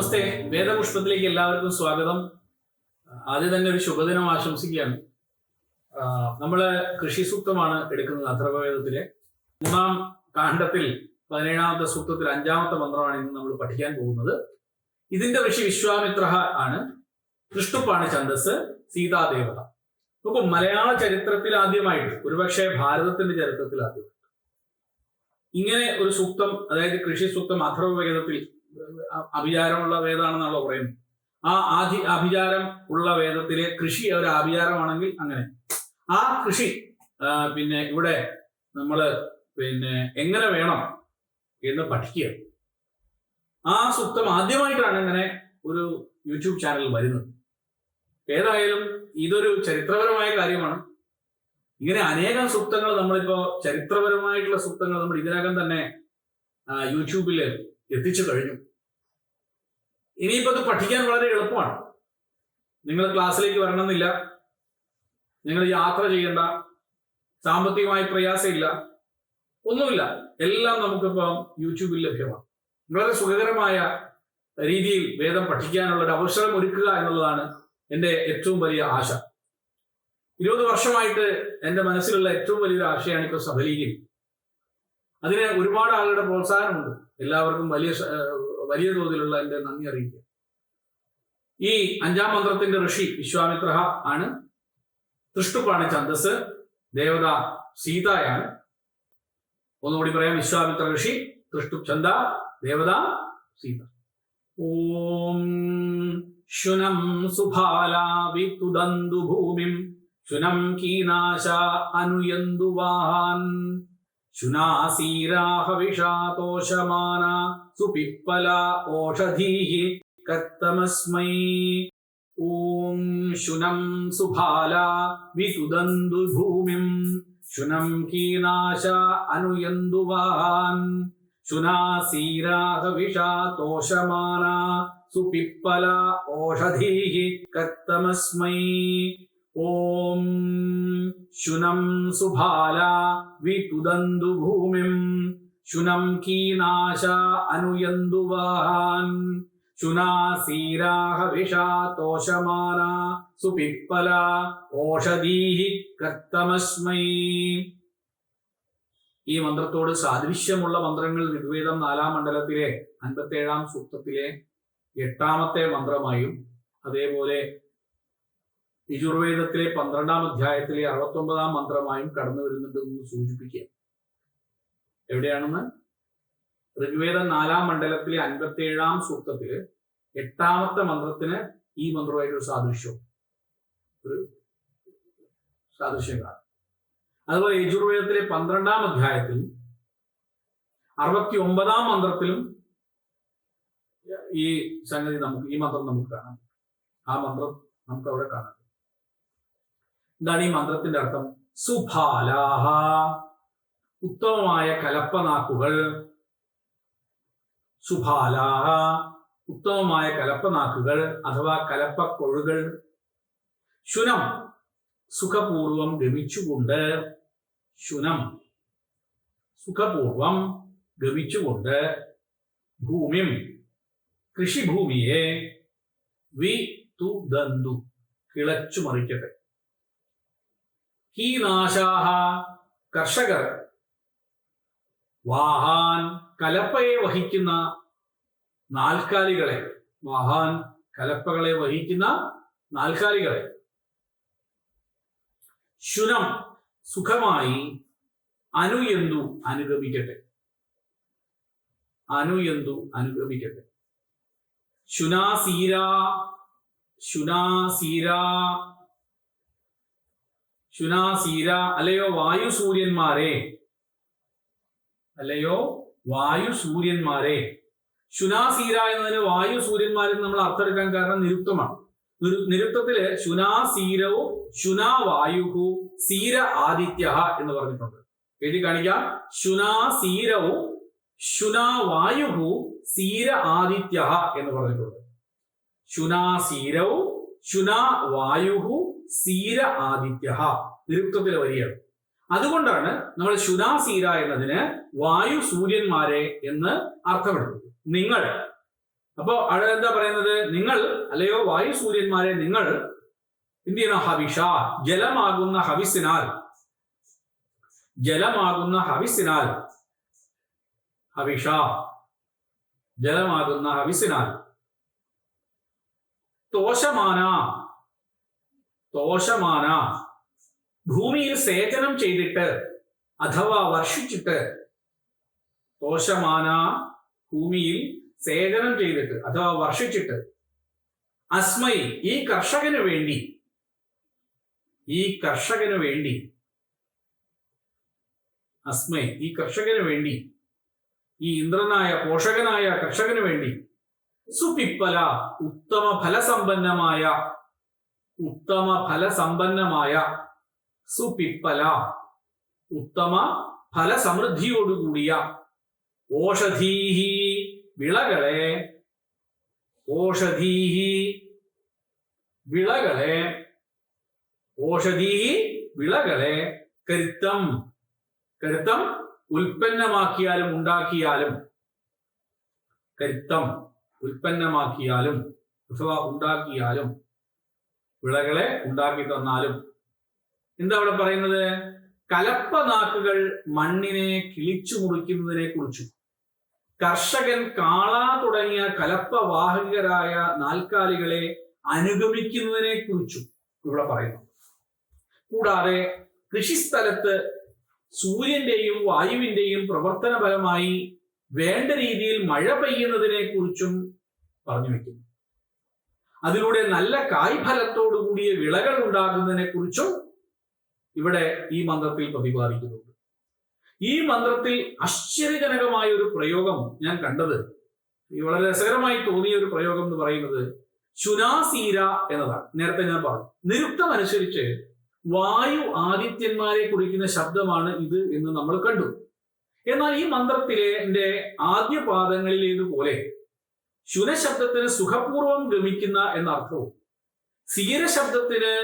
വേദപുഷ്പത്തിലേക്ക് എല്ലാവർക്കും സ്വാഗതം. ആദ്യം തന്നെ ഒരു ശുഭദിനം ആശംസിക്കുകയാണ്. നമ്മൾ കൃഷി സൂക്തമാണ് എടുക്കുന്നത് അഥർവവേദത്തിലെ മൂന്നാം കാണ്ഡത്തിൽ പതിനേഴാമത്തെ സൂക്തത്തിൽ അഞ്ചാമത്തെ മന്ത്രമാണ് ഇന്ന് നമ്മൾ പഠിക്കാൻ പോകുന്നത്. ഇതിന്റെ ഋഷി വിശ്വാമിത്ര ആണ്. കൃഷ്ണുപ്പാണ് ഛന്ദസ് സീതാദേവത നോക്കൂ മലയാള ചരിത്രത്തിൽ ആദ്യമായിട്ട് ഒരുപക്ഷെ ഭാരതത്തിന്റെ ചരിത്രത്തിൽ ആദ്യമായിട്ട്. ഇങ്ങനെ ഒരു സൂക്തം അതായത് കൃഷി സൂക്തം അഥർവവേദത്തിൽ അഭിചാരമുള്ള വേദമാണെന്നാണല്ലോ പറയുന്നത്. ആ ആധി അഭിചാരം ഉള്ള വേദത്തിലെ കൃഷി ഒരു അഭിചാരമാണെങ്കിൽ അങ്ങനെ. ആ കൃഷി പിന്നെ ഇവിടെ നമ്മൾ പിന്നെ എങ്ങനെ വേണം എന്ന് പഠിക്കുക. ആ സൂക്തം ആദ്യമായിട്ടാണ് ഇങ്ങനെ ഒരു യൂട്യൂബ് ചാനൽ വരുന്നത്. ഏതായാലും ഇതൊരു ചരിത്രപരമായ കാര്യമാണ്. ഇങ്ങനെ അനേകം സൂക്തങ്ങൾ നമ്മളിപ്പോ ചരിത്രപരമായിട്ടുള്ള സൂക്തങ്ങൾ നമ്മൾ ഇതിനകം തന്നെ യൂട്യൂബിൽ എത്തിച്ചു കഴിഞ്ഞു. ഇനിയിപ്പോൾ അത് പഠിക്കാൻ വളരെ എളുപ്പമാണ്. നിങ്ങൾ ക്ലാസ്സിലേക്ക് വരണമെന്നില്ല. നിങ്ങൾ യാത്ര ചെയ്യേണ്ട. സാമ്പത്തികമായി പ്രയാസമില്ല. ഒന്നുമില്ല. എല്ലാം നമുക്കിപ്പം യൂട്യൂബിൽ ലഭ്യമാണ്. വളരെ സുഖകരമായ രീതിയിൽ വേദം പഠിക്കാനുള്ള ഒരു അവസരം ഒരുക്കുക എന്നുള്ളതാണ് എന്റെ ഏറ്റവും വലിയ ആശ. ഇരുപത് വർഷമായിട്ട് എന്റെ മനസ്സിലുള്ള ഏറ്റവും വലിയൊരു ആശയാണ് ഇപ്പോൾ സഫലീകരി അതിന് ഒരുപാട് ആളുകളുടെ പ്രോത്സാഹനമുണ്ട്. എല്ലാവർക്കും വലിയ വലിയ തോതിലുള്ള എന്റെ നന്ദി അറിയിക്കുക. ഈ അഞ്ചാം മന്ത്രത്തിന്റെ ഋഷി വിശ്വാമിത്ര ആണ്. തൃഷ്ടുപ്പാണ് ഛന്ദസ്. ദേവത സീതയാണ്. ഒന്നുകൂടി പറയാം. വിശ്വാമിത്ര ഋഷി തൃഷ്ടു ഛന്ദ ദേവത സീത. ഓം ശുനം സുഭാലാ വിതുദന്തു ഭൂമിം. ശുനം കീനാശ അനുയന്തു വാഹാൻ. शुना सीराः सुपिप्पला ओषधीः कत्तमस्मै। ॐ शुनम् सुफाला विसुदन्दु भूमिम् शुनम् कीनाशा अनुयन्दुवान्। शुना सीराः सुपिप्पला ओषधीः कत्तमस्मै। ഓം ശുനം സുഭാല വിതുദന്തു ഭൂമിം. ശുനം കീനാശ അനുയന്തു വാൻ ശുനാസീരാഹവിഷാതോഷമാന സുപിപ്പല ഓഷധീഹി കർത്തമസ്മൈ ഈ മന്ത്രത്തോട് സാദൃശ്യമുള്ള മന്ത്രങ്ങൾ ഋഗ്വേദം നാലാം മണ്ഡലത്തിലെ അൻപത്തേഴാം സൂക്തത്തിലെ എട്ടാമത്തെ മന്ത്രമായും അതേപോലെ യജുർവേദത്തിലെ പന്ത്രണ്ടാം അധ്യായത്തിലെ അറുപത്തൊമ്പതാം മന്ത്രമായും കടന്നു വരുന്നുണ്ട് എന്ന് സൂചിപ്പിക്കുക. എവിടെയാണെന്ന്? ഋഗ്വേദ നാലാം മണ്ഡലത്തിലെ അൻപത്തേഴാം സൂക്തത്തിൽ എട്ടാമത്തെ മന്ത്രത്തിന് ഈ മന്ത്രമായിട്ടൊരു സാദൃശ്യം. ഒരു സാദൃശ്യം കാണാം. അതുപോലെ യജുർവേദത്തിലെ പന്ത്രണ്ടാം അധ്യായത്തിൽ അറുപത്തി ഒമ്പതാം മന്ത്രത്തിലും ഈ സംഗതി നമുക്ക് ഈ മന്ത്രം നമുക്ക് കാണാം. ആ മന്ത്രം നമുക്ക് അവിടെ കാണാം. എന്താണ് ഈ മന്ത്രത്തിന്റെ അർത്ഥം? സുഭാലാഹ ഉത്തമമായ കലപ്പനാക്കുകൾ. സുഭാലാഹ ഉത്തമമായ കലപ്പനാക്കുകൾ അഥവാ കലപ്പക്കൊഴുകൾ. ശുനം. സുഖപൂർവം ഗമിച്ചുകൊണ്ട് ശുനം. സുഖപൂർവം ഗമിച്ചുകൊണ്ട് ഭൂമിം. കൃഷിഭൂമിയെ വി തു ദന്തു കിളച്ചു മറിക്കട്ടെ ഈ നാശാഹ കർഷകർ. വാഹാൻ കലപ്പയെ വഹിക്കുന്ന നാൽക്കാലികളെ. വാഹാൻ കലപ്പകളെ വഹിക്കുന്ന നാൽക്കാലികളെ. ശുനം സുഖമായി അനുയന്തു അനുഗമിക്കട്ടെ. അനുയന്തു അനുഗമിക്കട്ടെ. ശുനാസീര ശുനാസീര ശുനാസീര അല്ലയോ വായു സൂര്യന്മാരെ? അല്ലയോ വായു സൂര്യന്മാരെ? ശുനാസീര എന്നതിന് വായു സൂര്യന്മാരെ നമ്മൾ അർത്ഥമെടുക്കാൻ കാരണം നിരുക്തമാണ്. നിരുത്തത്തിൽ ശുനാസീരവും ശുനാവായുഹു സീര ആദിത്യ എന്ന് പറഞ്ഞിട്ടുണ്ട്. എഴുതി കാണിക്കാം. ശുനാസീരവും ശുനാവായുഹു സീര ആദിത്യ എന്ന് പറഞ്ഞിട്ടുണ്ട്. ശുനാസീരവും ശുനാവായുഹു സീര ആദിത്യ. നിരുക്തത്തിലെ വരികയാണ് അതുകൊണ്ടാണ് നമ്മൾ ശുനാസീര എന്നതിന് വായു സൂര്യന്മാരെ എന്ന് അർത്ഥമെടുക്കുന്നത് നിങ്ങൾ അപ്പോ അവിടെ എന്താ പറയുന്നത്? നിങ്ങൾ അല്ലയോ വായു സൂര്യന്മാരെ നിങ്ങൾ എന്ത് ചെയ്യണം ഹവിഷ? ജലമാകുന്ന ഹവിസിനാൽ ജലമാകുന്ന ഹവിസിനാൽ ഹവിഷ ജലമാകുന്ന ഹവിസിനാൽ. തോഷമാന തോഷമാന ഭൂമിയിൽ സേചനം ചെയ്തിട്ട് അഥവാ വർഷിച്ചിട്ട് തോഷമാന ഭൂമിയിൽ സേചനം ചെയ്തിട്ട് അഥവാ വർഷിച്ചിട്ട് അസ്മൈ ഈ കർഷകന് വേണ്ടി ഈ കർഷകന് വേണ്ടി അസ്മൈ ഈ കർഷകന് വേണ്ടി ഈ ഇന്ദ്രനായ പോഷകനായ കർഷകന് വേണ്ടി സുപിപ്പല ഉത്തമ ഫലസമ്പന്നമായ ഉത്തമ ഫലസമ്പന്നമായ സുപിപ്പല ഉത്തമ ഫലസമൃദ്ധിയോടുകൂടിയ ഓഷധീഹി വിളകളെ ഓഷധീഹി വിളകളെ ഓഷധീഹി വിളകളെ കരുത്തം കരുത്തം ഉൽപ്പന്നമാക്കിയാലും ഉണ്ടാക്കിയാലും കരുത്തം ഉൽപ്പന്നമാക്കിയാലും അഥവാ ഉണ്ടാക്കിയാലും വിളകളെ ഉണ്ടാക്കി തന്നാലും എന്താ അവിടെ പറയുന്നത്? കലപ്പനാക്കുകൾ മണ്ണിനെ കിളിച്ചു മുറിക്കുന്നതിനെ കുറിച്ചും കർഷകൻ കാള തുടങ്ങിയ കലപ്പവാഹകരായ നാൽക്കാലികളെ അനുഗമിക്കുന്നതിനെ കുറിച്ചും ഇവിടെ പറയുന്നു. കൂടാതെ കൃഷിസ്ഥലത്ത് സൂര്യന്റെയും വായുവിന്റെയും പ്രവർത്തന ഫലമായി വേണ്ട രീതിയിൽ മഴ പെയ്യുന്നതിനെ കുറിച്ചും പറഞ്ഞു വെക്കുന്നു. അതിലൂടെ നല്ല കായ്ഫലത്തോടു കൂടിയ വിളകൾ ഉണ്ടാകുന്നതിനെ കുറിച്ചും ഇവിടെ ഈ മന്ത്രത്തിൽ പ്രതിപാദിക്കുന്നുണ്ട്. ഈ മന്ത്രത്തിൽ ആശ്ചര്യജനകമായ ഒരു പ്രയോഗം ഞാൻ കണ്ടത്. വളരെ രസകരമായി തോന്നിയ ഒരു പ്രയോഗം എന്ന് പറയുന്നത് ശുനാസീര എന്നതാണ്. നേരത്തെ ഞാൻ പറഞ്ഞു. നിരുക്തം അനുസരിച്ച് വായു ആദിത്യന്മാരെ കുറിക്കുന്ന ശബ്ദമാണ് ഇത് എന്ന് നമ്മൾ കണ്ടു. എന്നാൽ ഈ മന്ത്രത്തിലെ ആദ്യ പാദങ്ങളിലേതുപോലെ ശുനശബ്ദത്തിന് സുഖപൂർവം ഗമിക്കുന്ന എന്നർത്ഥവും. സീര ശബ്ദത്തിന്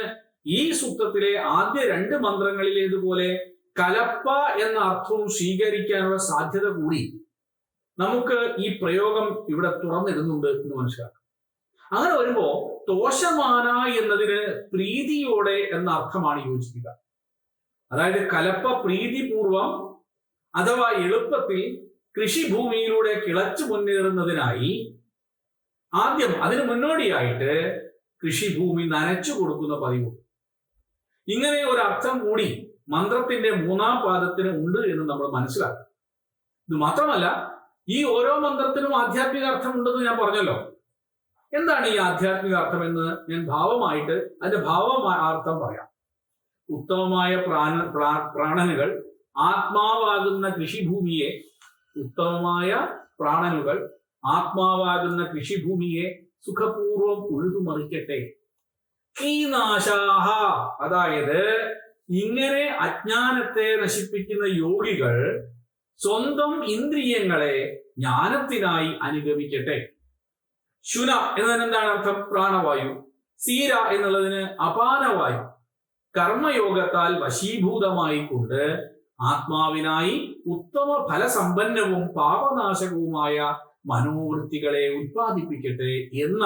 ഈ സൂക്തത്തിലെ ആദ്യ രണ്ട് മന്ത്രങ്ങളിലേതുപോലെ കലപ്പ എന്ന അർത്ഥവും സ്വീകരിക്കാനുള്ള സാധ്യത കൂടി. നമുക്ക് ഈ പ്രയോഗം ഇവിടെ തുറന്നിടുന്നുണ്ട് എന്ന് മനസ്സിലാക്കാം. അങ്ങനെ വരുമ്പോ തോഷമാന എന്നതിന് പ്രീതിയോടെ എന്ന അർത്ഥമാണ് യോജിക്കുക. അതായത് കലപ്പ പ്രീതിപൂർവം അഥവാ എളുപ്പത്തിൽ കൃഷിഭൂമിയിലൂടെ കിളച്ചു മുന്നേറുന്നതിനായി ആദ്യം അതിന് മുന്നോടിയായിട്ട് കൃഷിഭൂമി നനച്ചു കൊടുക്കുന്ന പതിവുണ്ട് ഇങ്ങനെ ഒരു അർത്ഥം കൂടി മന്ത്രത്തിന്റെ മൂന്നാം പാദത്തിന് ഉണ്ട് എന്ന് നമ്മൾ മനസ്സിലാക്കും. ഇത് മാത്രമല്ല ഈ ഓരോ മന്ത്രത്തിനും ആധ്യാത്മിക അർത്ഥം ഉണ്ടെന്ന് ഞാൻ പറഞ്ഞല്ലോ. എന്താണ് ഈ ആധ്യാത്മിക അർത്ഥം എന്ന് ഞാൻ ഭാവമായിട്ട് അതിന്റെ ഭാവമായ അർത്ഥം പറയാം. ഉത്തമമായ പ്രാണ പ്രാ- പ്രാണനുകൾ ആത്മാവാകുന്ന കൃഷിഭൂമിയെ ഉത്തമമായ പ്രാണനുകൾ ആത്മാവാകുന്ന കൃഷിഭൂമിയെ സുഖപൂർവം ഉഴുതുമറിക്കട്ടെ. കീനാശാഹ. അതായത് ഇങ്ങനെ അജ്ഞാനത്തെ നശിപ്പിക്കുന്ന യോഗികൾ സ്വന്തം ഇന്ദ്രിയങ്ങളെ ജ്ഞാനത്തിനായി അനുഗമിക്കട്ടെ. ശുന എന്നതിന് എന്താണ് അർത്ഥം? പ്രാണവായു. സീര എന്നുള്ളതിന് അപാനവായു. കർമ്മയോഗത്താൽ വശീഭൂതമായി കൊണ്ട് ആത്മാവിനായി ഉത്തമ ഫലസമ്പന്നവും പാപനാശകവുമായ മനോവൃത്തികളെ ഉത്പാദിപ്പിക്കട്ടെ എന്ന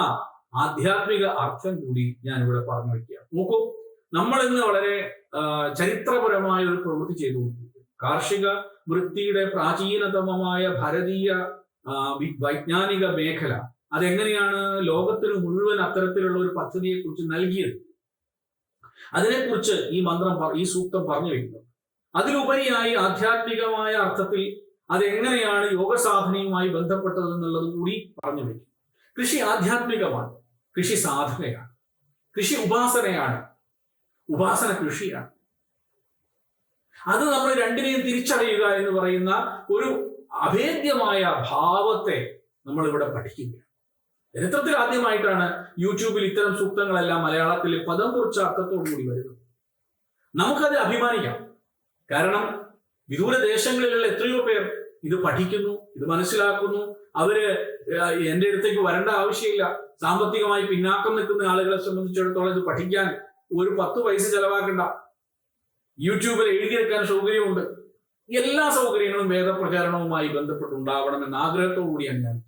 ആധ്യാത്മിക അർത്ഥം കൂടി ഞാൻ ഇവിടെ പറഞ്ഞു വയ്ക്കുക നോക്കൂ നമ്മൾ ഇന്ന് വളരെ ചരിത്രപരമായ ഒരു പ്രവൃത്തി ചെയ്തുകൊണ്ടിരിക്കുന്നു. കാർഷിക വൃത്തിയുടെ പ്രാചീനതമമായ ഭാരതീയ വൈജ്ഞാനിക മേഖല അതെങ്ങനെയാണ് ലോകത്തിന് മുഴുവൻ അത്തരത്തിലുള്ള ഒരു പദ്ധതിയെ കുറിച്ച് നൽകിയത്? അതിനെക്കുറിച്ച് ഈ മന്ത്രം ഈ സൂക്തം പറഞ്ഞു വെക്കുന്നു അതിലുപരിയായി ആധ്യാത്മികമായ അർത്ഥത്തിൽ അതെങ്ങനെയാണ് യോഗസാധനയുമായി ബന്ധപ്പെട്ടത് എന്നുള്ളത് കൂടി പറഞ്ഞു വയ്ക്കും. കൃഷി ആധ്യാത്മികമാണ്. കൃഷി സാധനയാണ്. കൃഷി ഉപാസനയാണ്. ഉപാസന കൃഷിയാണ്. അത് നമ്മൾ രണ്ടിനെയും തിരിച്ചറിയുക എന്ന് പറയുന്ന ഒരു അഭേദ്യമായ ഭാവത്തെ നമ്മൾ ഇവിടെ പഠിക്കുകയാണ്. ചരിത്രത്തിൽ ആദ്യമായിട്ടാണ് യൂട്യൂബിൽ ഇത്തരം സൂക്തങ്ങളെല്ലാം മലയാളത്തിൽ പദം കുറിച്ച അർത്ഥത്തോടുകൂടി വരുന്നത്. നമുക്കത് അഭിമാനിക്കാം. കാരണം വിദൂര ദേശങ്ങളിലുള്ള എത്രയോ പേർ ഇത് പഠിക്കുന്നു ഇത് മനസ്സിലാക്കുന്നു. അവർ എന്റെ അടുത്തേക്ക് വരേണ്ട ആവശ്യമില്ല. സാമ്പത്തികമായി പിന്നാക്കം നിൽക്കുന്ന ആളുകളെ സംബന്ധിച്ചിടത്തോളം ഇത് പഠിക്കാൻ ഒരു പത്ത് പൈസ ചെലവാക്കണ്ട. യൂട്യൂബിൽ എഴുതിയെടുക്കാൻ സൗകര്യമുണ്ട്. എല്ലാ സൗകര്യങ്ങളും വേദപ്രചാരണവുമായി ബന്ധപ്പെട്ടുണ്ടാവണമെന്ന ആഗ്രഹത്തോടു കൂടിയാണ് ഞാൻ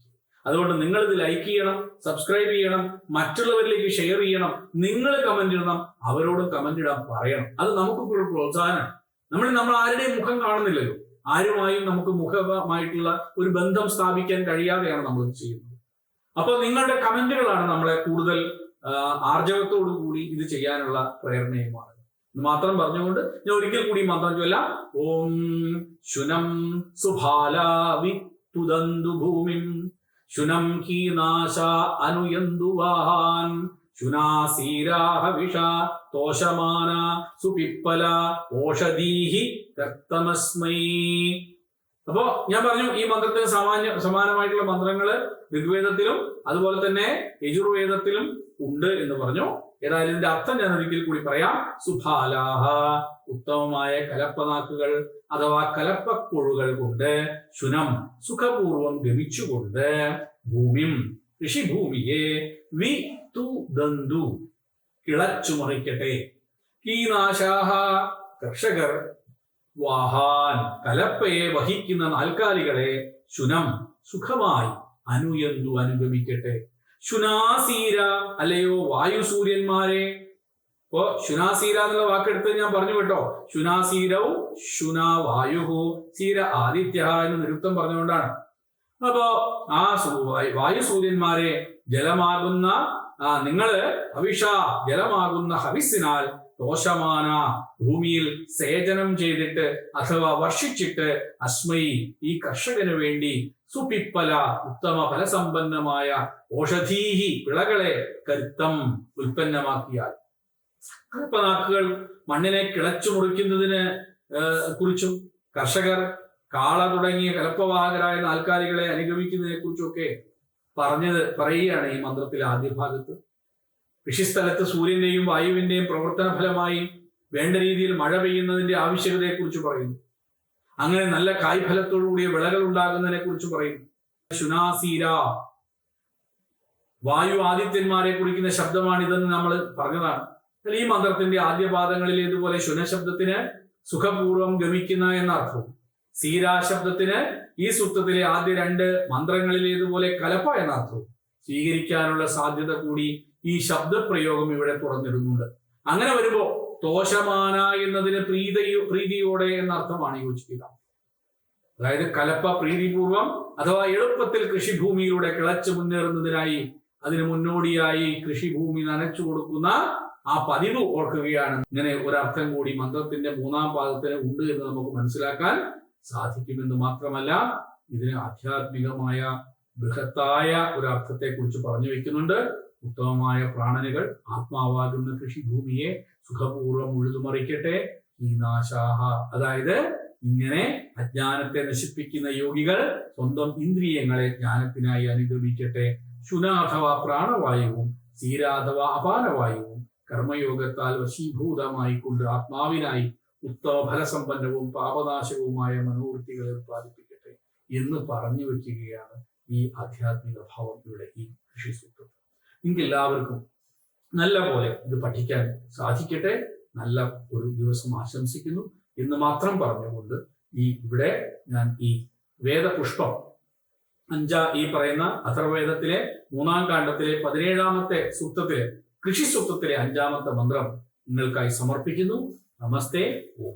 അതുകൊണ്ട് നിങ്ങൾ ഇത് ലൈക്ക് ചെയ്യണം സബ്സ്ക്രൈബ് ചെയ്യണം മറ്റുള്ളവരിലേക്ക് ഷെയർ ചെയ്യണം നിങ്ങൾ കമന്റ് ഇടണം അവരോട് കമന്റ് ഇടാൻ പറയണം. അത് നമുക്കൊക്കെ ഒരു പ്രോത്സാഹനം നമ്മൾ നമ്മൾ ആരുടെയും മുഖം കാണുന്നില്ലല്ലോ. ആരുമായും നമുക്ക് മുഖമായിട്ടുള്ള ഒരു ബന്ധം സ്ഥാപിക്കാൻ കഴിയാതെയാണ് നമ്മൾ ചെയ്യുന്നത്. അപ്പോൾ നിങ്ങളുടെ കമന്റുകളാണ് നമ്മളെ കൂടുതൽ ആർജവത്തോടു കൂടി ഇത് ചെയ്യാനുള്ള പ്രേരണയുമാണ്. മാത്രം പറഞ്ഞുകൊണ്ട് ഞാൻ ഒരിക്കൽ കൂടി മന്ത്രം ചൊല്ലാം. ഓം ശുനം സുഭാല തുദന്തു ഭൂമിം ശുനം കീനാശ അനുയന്തു വാഹാൻ. ശുനാസീരാഹ വിഷ തോഷമാന സുപിപ്പല ഓഷധീഹി രക്തമസ്മൈ. അപ്പോ ഞാൻ പറഞ്ഞു ഈ മന്ത്രത്തിന് സമാന സമാനമായിട്ടുള്ള മന്ത്രങ്ങൾ ഋഗ്വേദത്തിലും അതുപോലെ തന്നെ യജുർവേദത്തിലും ഉണ്ട് എന്ന് പറഞ്ഞു. ഏതായാലും ഇതിന്റെ അർത്ഥം ഞാൻ ഒരിക്കൽ കൂടി പറയാം. സുഭാലാഹ ഉത്തമമായ കലപ്പനാക്കുകൾ അഥവാ കലപ്പക്കൊഴുകൾ കൊണ്ട് ശുനം സുഖപൂർവം ഗമിച്ചുകൊണ്ട് ഭൂമിം കൃഷിഭൂമിയെ വി തു ദന്തു. കിളച്ചു മറിക്കട്ടെ കീനാശാഹ കർഷകർ വാഹാൻ കലപ്പയെ വഹിക്കുന്ന നാൽക്കാലികളെ ശുനം സുഖമായി അനുയന്തു അനുഗമിക്കട്ടെ. ശുനാസീര അല്ലയോ വായുസൂര്യന്മാരെ? ഇപ്പോ ശുനാസീര എന്നുള്ള വാക്കെടുത്ത് ഞാൻ പറഞ്ഞു കേട്ടോ. ശുനാസീരവും ശുനാ വായുഹു സീര ആദിത്യ എന്ന് നിരുക്തം പറഞ്ഞുകൊണ്ടാണ്. അപ്പോ ആ വായു- വായുസൂര്യന്മാരെ ജലമാകുന്ന ആ നിങ്ങൾ ഹവിഷ ജലമാകുന്ന ഹവിസിനാൽ ദോഷമാന ഭൂമിയിൽ സേചനം ചെയ്തിട്ട് അഥവാ വർഷിച്ചിട്ട് അസ്മൈ ഈ കർഷകന് വേണ്ടി സുപിപ്പല ഉത്തമ ഫലസമ്പന്നമായ ഓഷധീഹി വിളകളെ കരുത്തം ഉൽപ്പന്നമാക്കിയാൽ. കറുപ്പനാക്കുകൾ മണ്ണിനെ കിളച്ചു മുറിക്കുന്നതിന് കുറിച്ചും കർഷകർ കാള തുടങ്ങിയ കലപ്പവാഹകരായ നാൽക്കാലികളെ അനുഗമിക്കുന്നതിനെ കുറിച്ചൊക്കെ പറഞ്ഞത് പറയുകയാണ് ഈ മന്ത്രത്തിൽ ആദ്യ ഭാഗത്ത്. കൃഷിസ്ഥലത്ത് സൂര്യന്റെയും വായുവിന്റെയും പ്രവർത്തന ഫലമായി വേണ്ട രീതിയിൽ മഴ പെയ്യുന്നതിന്റെ ആവശ്യകതയെക്കുറിച്ച് പറയുന്നു. അങ്ങനെ നല്ല കായ്ഫലത്തോടുകൂടിയ വിളകൾ ഉണ്ടാകുന്നതിനെ കുറിച്ച് പറയുന്നു. ശുനാസീര. വായു ആദിത്യന്മാരെ കുറിക്കുന്ന ശബ്ദമാണിതെന്ന് നമ്മൾ പറഞ്ഞതാണ്. എന്നാൽ ഈ മന്ത്രത്തിന്റെ ആദ്യ പാദങ്ങളിൽ ഇതുപോലെ ശുനശബ്ദത്തിന് സുഖപൂർവം ഗമിക്കുന്ന എന്ന അർത്ഥവും സീരാ ശബ്ദത്തിന് ഈ സൂക്തത്തിലെ ആദ്യ രണ്ട് മന്ത്രങ്ങളിലേതുപോലെ കലപ്പ എന്ന സ്വീകരിക്കാനുള്ള സാധ്യത കൂടി ഈ ശബ്ദപ്രയോഗം ഇവിടെ തുറന്നിടുന്നുണ്ട്. അങ്ങനെ വരുമ്പോ തോഷമാന എന്നതിന് പ്രീതയോ പ്രീതിയോടെ എന്ന അർത്ഥമാണ് യോജിക്കുക. അതായത് കലപ്പ പ്രീതിപൂർവം അഥവാ എളുപ്പത്തിൽ കൃഷിഭൂമിയിലൂടെ കിളച്ചു മുന്നേറുന്നതിനായി അതിന് മുന്നോടിയായി കൃഷിഭൂമി നനച്ചു കൊടുക്കുന്ന ആ പതിവ് ഓർക്കുകയാണ്. ഇങ്ങനെ ഒരർത്ഥം കൂടി മന്ത്രത്തിന്റെ മൂന്നാം പാദത്തിന് ഉണ്ട് എന്ന് നമുക്ക് മനസ്സിലാക്കാൻ സാധിക്കുമെന്ന് മാത്രമല്ല ഇതിന് ആധ്യാത്മികമായ ബൃഹത്തായ ഒരു അർത്ഥത്തെ കുറിച്ച് പറഞ്ഞു വെക്കുന്നുണ്ട്. ഉത്തമമായ പ്രാണനുകൾ ആത്മാവാകുന്ന കൃഷിഭൂമിയെ സുഖപൂർവം ഉഴുതുമറിക്കട്ടെ. ഈ നാശാഹ അതായത് ഇങ്ങനെ അജ്ഞാനത്തെ നശിപ്പിക്കുന്ന യോഗികൾ സ്വന്തം ഇന്ദ്രിയങ്ങളെ ജ്ഞാനത്തിനായി അനുഗമിക്കട്ടെ. ശുന അഥവാ പ്രാണവായുവും സീര അഥവാ അപാനവായുവും കർമ്മയോഗത്താൽ വശീഭൂതമായിക്കൊണ്ട് ആത്മാവിനായി ഉത്തമ സമ്പന്നവും പാപനാശകവുമായ മനോവൃത്തികളെ ഉത്പാദിപ്പിക്കട്ടെ എന്ന് പറഞ്ഞു വെക്കുകയാണ് ഈ ആധ്യാത്മിക ഭാവം ഇവിടെ ഈ കൃഷി സൂത്രം. നിങ്ങൾക്ക് എല്ലാവർക്കും നല്ല പോലെ ഇത് പഠിക്കാൻ സാധിക്കട്ടെ. നല്ല ഒരു ദിവസം ആശംസിക്കുന്നു. എന്ന് മാത്രം പറഞ്ഞുകൊണ്ട് ഈ ഇവിടെ ഞാൻ ഈ വേദപുഷ്പം അഞ്ചാ ഈ പറയുന്ന അഥർവേദത്തിലെ മൂന്നാം കാണ്ഡത്തിലെ പതിനേഴാമത്തെ സൂക്തത്തിലെ കൃഷി സൂക്തത്തിലെ അഞ്ചാമത്തെ മന്ത്രം നിങ്ങൾക്കായി സമർപ്പിക്കുന്നു. നമസ്തേ ഓം